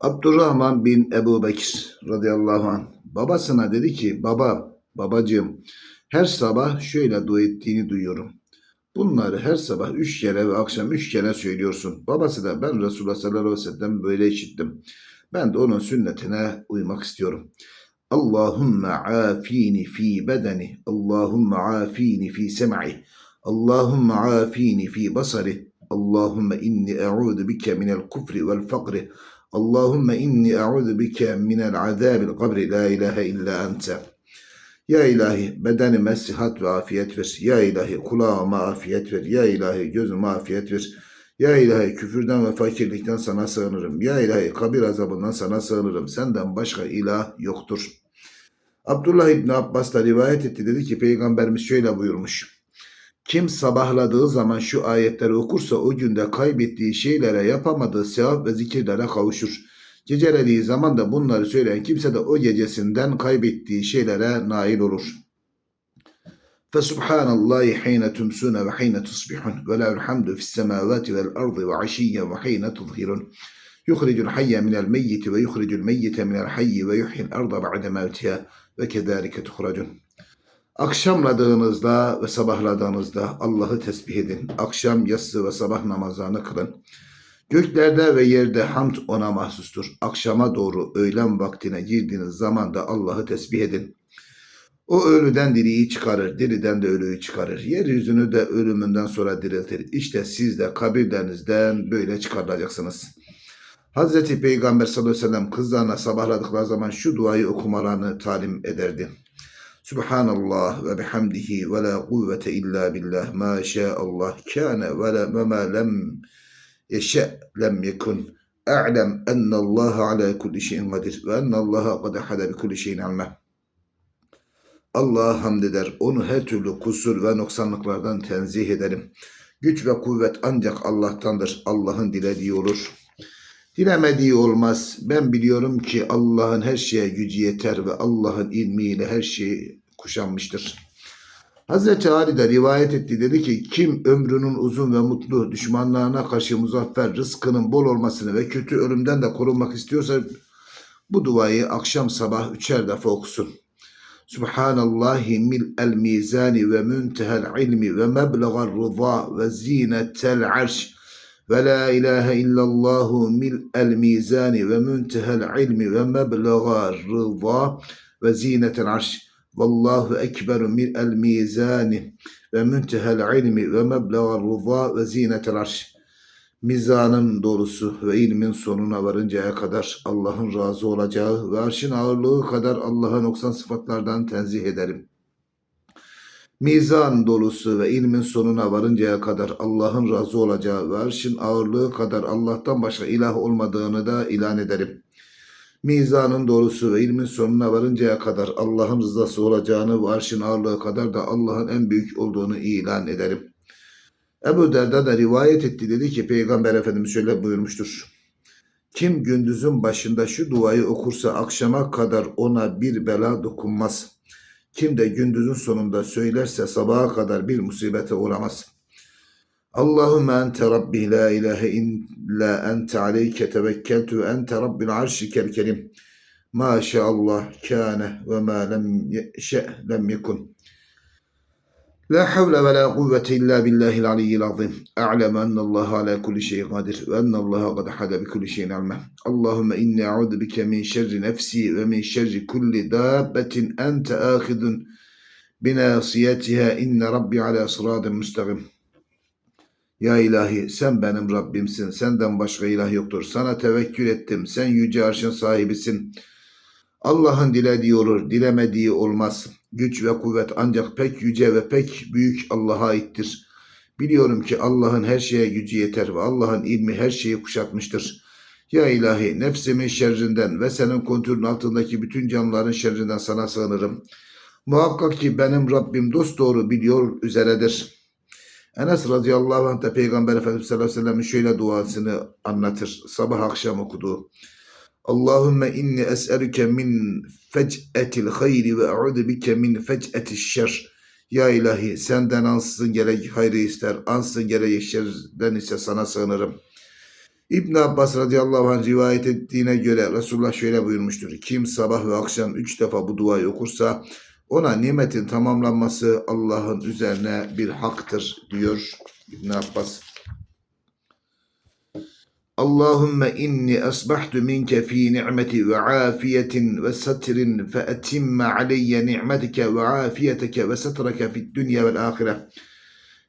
Abdurrahman bin Ebu Bekir radıyallahu anh babasına dedi ki baba babacığım her sabah şöyle dua ettiğini duyuyorum. Bunları her sabah üç kere ve akşam üç kere söylüyorsun. Babası da ben Resulullah sallallahu aleyhi ve sellem böyle işittim. Ben de onun sünnetine uymak istiyorum. Allahümme afini fi bedeni. Allahümme afini fi sem'i. Allahümme afini fi basari. Allahümme inni e'udu bike minel kufri vel fakri. Allahümme inni e'udu bike minel azabil kabri. La ilahe illa ente. Ya ilahi bedenime sıhhat ve afiyet ver. Ya ilahi kulağıma afiyet ver. Ya ilahi gözüme afiyet ver. Ya ilahi küfürden ve fakirlikten sana sığınırım. Ya ilahi kabir azabından sana sığınırım. Senden başka ilah yoktur. Abdullah İbni Abbas da rivayet etti. Dedi ki Peygamberimiz şöyle buyurmuş. Kim sabahladığı zaman şu ayetleri okursa o günde kaybettiği şeylere yapamadığı sevap ve zikirlere kavuşur. Gecelediği zaman da bunları söyleyen kimse de o gecesinden kaybettiği şeylere nail olur. فسبحان الله حين تمسون وحين تصبحون وله الحمد في السماوات والأرض وعشيا وحين تظهرون يخرج الحي من الميت ويخرج الميت من الحي ويحيي الأرض بعد موتها وكذلك تخرجون Akşamladığınızda ve sabahladığınızda Allah'ı tesbih edin. Akşam, yatsı ve sabah namazlarını kılın. Göklerde ve yerde hamd ona mahsustur. Akşama doğru öğlen vaktine girdiğiniz zaman da Allah'ı tesbih edin. O ölüden diriyi çıkarır, diriden de ölüyü çıkarır. Yeryüzünü de ölümünden sonra diriltir. İşte siz de kabirlerinizden böyle çıkarılacaksınız. Hazreti Peygamber sallallahu aleyhi ve sellem kızlarına sabahladıkları zaman şu duayı okumalarını talim ederdi. Subhanallah ve bihamdihi ve la kuvvete illa billah ma Allah kâne ve la ma lem yeşe lem yekun. A'lem ennallaha ala kulli şeyin kadir ve ennallaha kad hada bi kulli şeyin ilmeh. Allah'a hamd eder. Onu her türlü kusur ve noksanlıklardan tenzih ederim. Güç ve kuvvet ancak Allah'tandır. Allah'ın dilediği olur. Dilemediği olmaz. Ben biliyorum ki Allah'ın her şeye gücü yeter ve Allah'ın ilmiyle her şeyi kuşanmıştır. Hazreti Ali de rivayet etti dedi ki kim ömrünün uzun ve mutlu düşmanlarına karşı muzaffer rızkının bol olmasını ve kötü ölümden de korunmak istiyorsa bu duayı akşam sabah üçer defa okusun. Subhanallahi mil el mizani ve müntehel ilmi ve meblegar rıza ve zinetel arş ve la ilahe illallahu mil el mizani ve müntehel ilmi ve meblegar rıza ve zinetel arş vallahu ekberu mil el mizani ve müntehel ilmi ve meblegar rıza ve zinetel arş mizanın doğrusu ve ilmin sonuna varıncaya kadar Allah'ın razı olacağı ve arşın ağırlığı kadar Allah'a noksan sıfatlardan tenzih ederim. Mizan dolusu ve ilmin sonuna varıncaya kadar Allah'ın razı olacağı ve arşın ağırlığı kadar Allah'tan başka ilah olmadığını da ilan ederim. Mizanın doğrusu ve ilmin sonuna varıncaya kadar Allah'ın rızası olacağını ve arşın ağırlığı kadar da Allah'ın en büyük olduğunu ilan ederim. Ebu Derda da rivayet etti dedi ki Peygamber Efendimiz şöyle buyurmuştur. Kim gündüzün başında şu duayı okursa akşama kadar ona bir bela dokunmaz. Kim de gündüzün sonunda söylerse sabaha kadar bir musibete uğramaz. Allahümme ente rabbi la ilahe illa ente aleyke tevekkeltu ve ente rabbil arşikel kerim. Ma şaallah kâne ve ma lem yeşe lem yekun. La havle ve la kuvvete illa billahil aliyyil azim. A'lem enne Allah ala kulli şeyin kadir ve enne Allah kad hada bi kulli şeyin alme. Allahümme inni a'udu bike min şerri nefsi ve min şerri kulli dabbetin ente ahidun binasiyetiha inne rabbi ala sıradın müstakim. Ya ilahi sen benim Rabbimsin. Senden başka ilah yoktur. Sana tevekkül ettim. Sen yüce arşın sahibisin. Allah'ın dilediği olur, dilemediği olmaz. Güç ve kuvvet ancak pek yüce ve pek büyük Allah'a aittir. Biliyorum ki Allah'ın her şeye gücü yeter ve Allah'ın ilmi her şeyi kuşatmıştır. Ya ilahi nefsimin şerrinden ve senin kontrolün altındaki bütün canlıların şerrinden sana sığınırım. Muhakkak ki benim Rabbim dost doğru biliyor üzeredir. Enes radıyallahu anh da Peygamber Efendimiz sallallahu aleyhi ve sellem'in şöyle duasını anlatır. Sabah akşam okuduğu. Allahümme inni es'elüke min fec'etil hayri ve e'udu bike min fec'etil şer. Ya ilahi senden ansızın gerek hayrı ister, ansızın gerek şerden ise sana sığınırım. İbn Abbas radıyallahu anh rivayet ettiğine göre Resulullah şöyle buyurmuştur. Kim sabah ve akşam üç defa bu duayı okursa ona nimetin tamamlanması Allah'ın üzerine bir haktır diyor İbn Abbas. Allahümme inni asbahtu minke fi ni'meti ve afiyetin ve satrin fe etimme aleyye ni'metike ve afiyeteke ve satrake fid dünya vel ahire.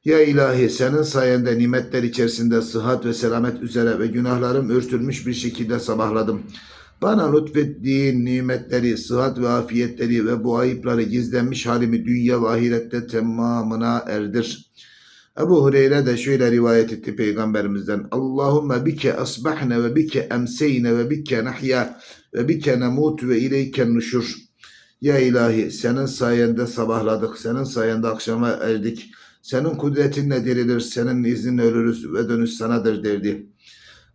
Ya ilahi senin sayende nimetler içerisinde sıhhat ve selamet üzere ve günahlarım örtülmüş bir şekilde sabahladım. Bana lütfettiğin nimetleri, sıhhat ve afiyetleri ve bu ayıpları gizlenmiş halimi dünya ve ahirette tamamına erdir. Ebu Hureyre de şöyle rivayet etti peygamberimizden. Allahümme bike asbahne ve bike emseyne ve bike nahya ve bike nemutu ve ileyken nuşur. Ya ilahi senin sayende sabahladık, senin sayende akşama erdik. Senin kudretinle dirilir, senin izninle ölürüz ve dönüş sanadır derdi.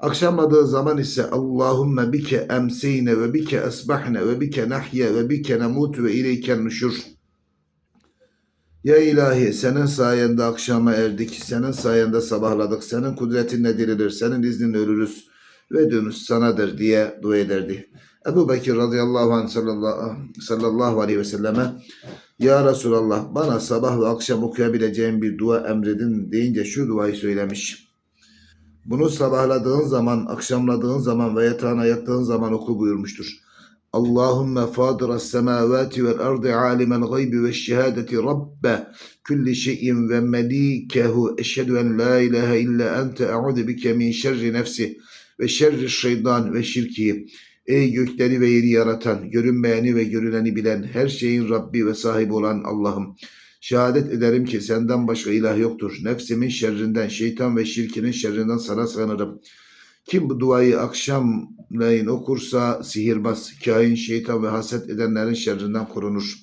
Akşamladığı zaman ise Allahümme bike emseyne ve bike esbahne ve bike nahye ve bike nemutu ve ileyken nuşur. Ya ilahi senin sayende akşama erdik, senin sayende sabahladık, senin kudretinle dirilir, senin izninle ölürüz ve dönüş sanadır diye dua ederdi. Ebu Bekir radıyallahu anh sallallahu, sallallahu aleyhi ve selleme Ya Resulallah bana sabah ve akşam okuyabileceğim bir dua emredin deyince şu duayı söylemiş. Bunu sabahladığın zaman, akşamladığın zaman ve yatağına yattığın zaman oku buyurmuştur. Allahümme fadiras semavati vel ardı alimel gaybi ve şehadeti rabbe kulli şeyin ve melikehu eşhedü en la ilahe illa ente e'udu bike min şerri nefsi ve şerri şeytan ve şirki. Ey gökleri ve yeri yaratan, görünmeyeni ve görüneni bilen, her şeyin Rabbi ve sahibi olan Allah'ım. Şehadet ederim ki senden başka ilah yoktur. Nefsimin şerrinden, şeytan ve şirkinin şerrinden sana sığınırım. Kim bu duayı akşamleyin okursa sihirbaz, kain, şeytan ve haset edenlerin şerrinden korunur.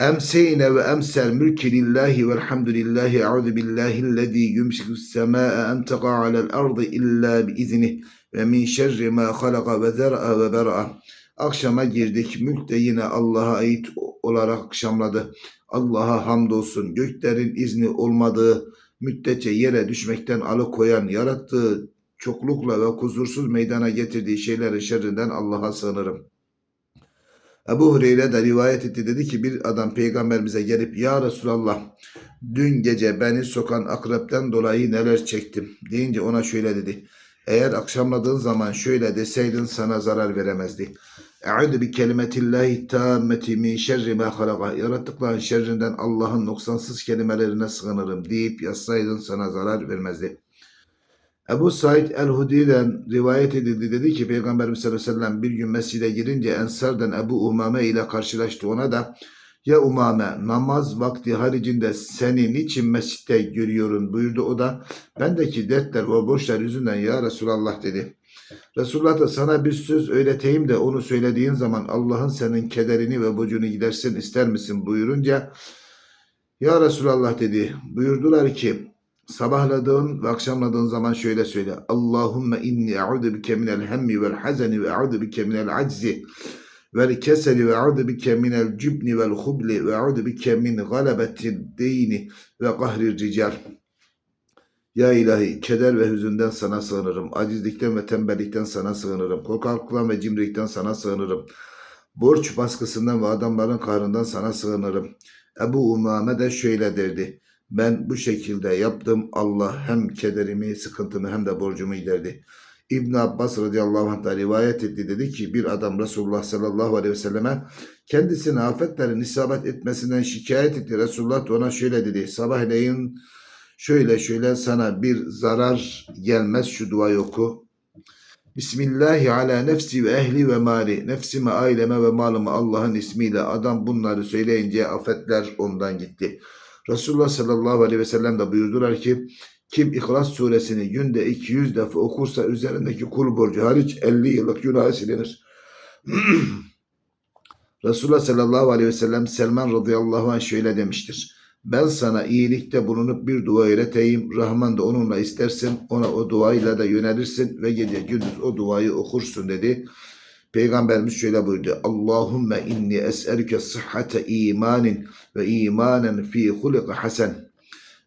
Emseyne ve emsel mülki lillahi velhamdülillahi e'udu billahi lezî yumsiku semâe en teqa alel ardı illa biiznih ve min şerri ma halaka ve zer'a ve ber'a. Akşama girdik. Mülk de yine Allah'a ait olarak akşamladı. Allah'a hamdolsun. Göklerin izni olmadığı müddetçe yere düşmekten alıkoyan, yarattığı çoklukla ve kusursuz meydana getirdiği şeylerin şerrinden Allah'a sığınırım. Ebu Hureyre de rivayet etti dedi ki bir adam peygamberimize gelip ya Resulallah dün gece beni sokan akrepten dolayı neler çektim deyince ona şöyle dedi. Eğer akşamladığın zaman şöyle deseydin sana zarar veremezdi. Eûzu bi kelimetillahi tammeti min şerri ma halaka. Yarattıkların şerrinden Allah'ın noksansız kelimelerine sığınırım deyip yazsaydın sana zarar vermezdi. Ebu Said el-Hudi'den rivayet edildi. Dedi ki Peygamberimiz sallallahu aleyhi ve sellem bir gün mescide girince Ensar'dan Ebu Umame ile karşılaştı. Ona da ya Umame namaz vakti haricinde seni niçin mescitte görüyorum buyurdu. O da bendeki dertler ve borçlar yüzünden ya Resulallah dedi. Resulullah da sana bir söz öğreteyim de onu söylediğin zaman Allah'ın senin kederini ve borcunu gidersin ister misin buyurunca ya Resulallah dedi. Buyurdular ki sabahladığın ve akşamladığın zaman şöyle söyle. Allahümme inni e'udu bike minel hemmi vel hazeni ve e'udu bike minel aczi vel keseli ve e'udu bike minel cübni vel hubli ve e'udu bike min galabetil deyni ve kahrir rical. Ya ilahi keder ve hüzünden sana sığınırım. Acizlikten ve tembellikten sana sığınırım. Korkaklıktan ve cimrilikten sana sığınırım. Borç baskısından ve adamların kahrından sana sığınırım. Ebu Umame de şöyle derdi. Ben bu şekilde yaptım. Allah hem kederimi, sıkıntımı hem de borcumu giderdi. İbn Abbas radıyallahu anh da rivayet etti. Dedi ki bir adam Resulullah sallallahu aleyhi ve selleme kendisine afetlerin isabet etmesinden şikayet etti. Resulullah ona şöyle dedi. Sabahleyin şöyle şöyle sana bir zarar gelmez şu duayı oku. Bismillahi ala nefsi ve ehli ve mali. Nefsime, aileme ve malımı Allah'ın ismiyle adam bunları söyleyince afetler ondan gitti. Resulullah sallallahu aleyhi ve sellem de buyurdular ki kim İhlas suresini günde 200 defa okursa üzerindeki kul borcu hariç 50 yıllık günah silinir. Resulullah sallallahu aleyhi ve sellem Selman radıyallahu anh şöyle demiştir. Ben sana iyilikte bulunup bir dua öğreteyim. Rahman da onunla istersin. Ona o duayla da yönelirsin ve gece gündüz o duayı okursun dedi. Peygamberimiz şöyle buyurdu. Allahümme inni es'elüke sıhhate imanin ve imanen fi hulika hasen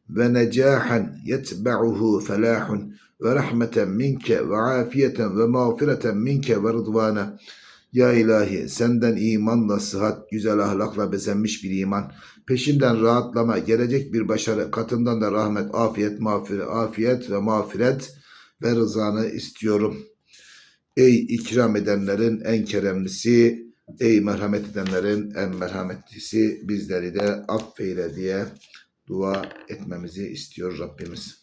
ve necahan yetba'uhu felahun ve rahmeten minke ve afiyeten ve mağfireten minke ve rıdvane. Ya ilahi senden imanla, sıhhat, güzel ahlakla bezenmiş bir iman. Peşinden rahatlama, gelecek bir başarı, katından da rahmet, afiyet, mağfiret, afiyet ve mağfiret ve rızanı istiyorum. Ey ikram edenlerin en keremlisi, ey merhamet edenlerin en merhametlisi bizleri de affeyle diye dua etmemizi istiyor Rabbimiz.